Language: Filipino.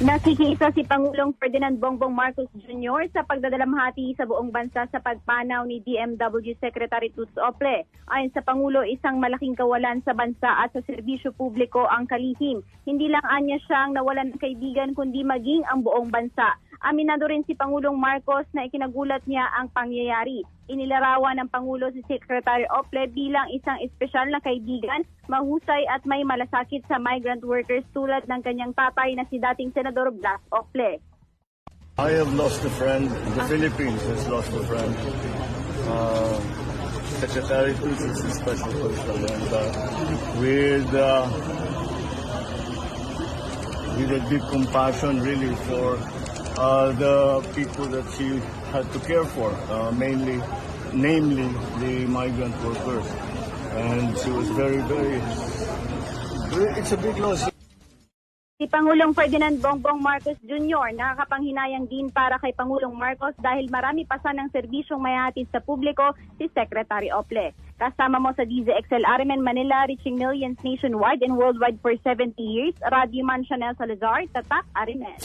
Nakikisa si Pangulong Ferdinand Bongbong Marcos Jr. sa pagdadalamhati sa buong bansa sa pagpanaw ni DMW Secretary Tuts Ople. Ayon sa Pangulo, isang malaking kawalan sa bansa at sa serbisyo publiko ang kalihim. Hindi lang anya siyang nawalan ng kaibigan kundi maging ang buong bansa. Aminado rin si Pangulong Marcos na ikinagulat niya ang pangyayari. Inilarawan ng Pangulo si Secretary Ople bilang isang espesyal na kaibigan, mahusay at may malasakit sa migrant workers tulad ng kanyang tatay na si dating Senador Blas Ople. I have lost a friend. The Philippines has lost a friend. Uh, Secretary Cruz is a special person, and uh, with uh, with a deep compassion, really, for uh, the people that she had to care for, uh, mainly, namely the migrant workers, and she was very, very. It's a big loss. Si Pangulong Ferdinand Bongbong Marcos Jr. nakakapanghinayang din para kay Pangulong Marcos dahil marami pa sanang serbisyong mayahatid sa publiko si Secretary Ople. Kasama mo sa DZXL Arimen Manila, reaching millions nationwide and worldwide for 70 years, Radio Man Chanel Salazar, Tatak Arimen.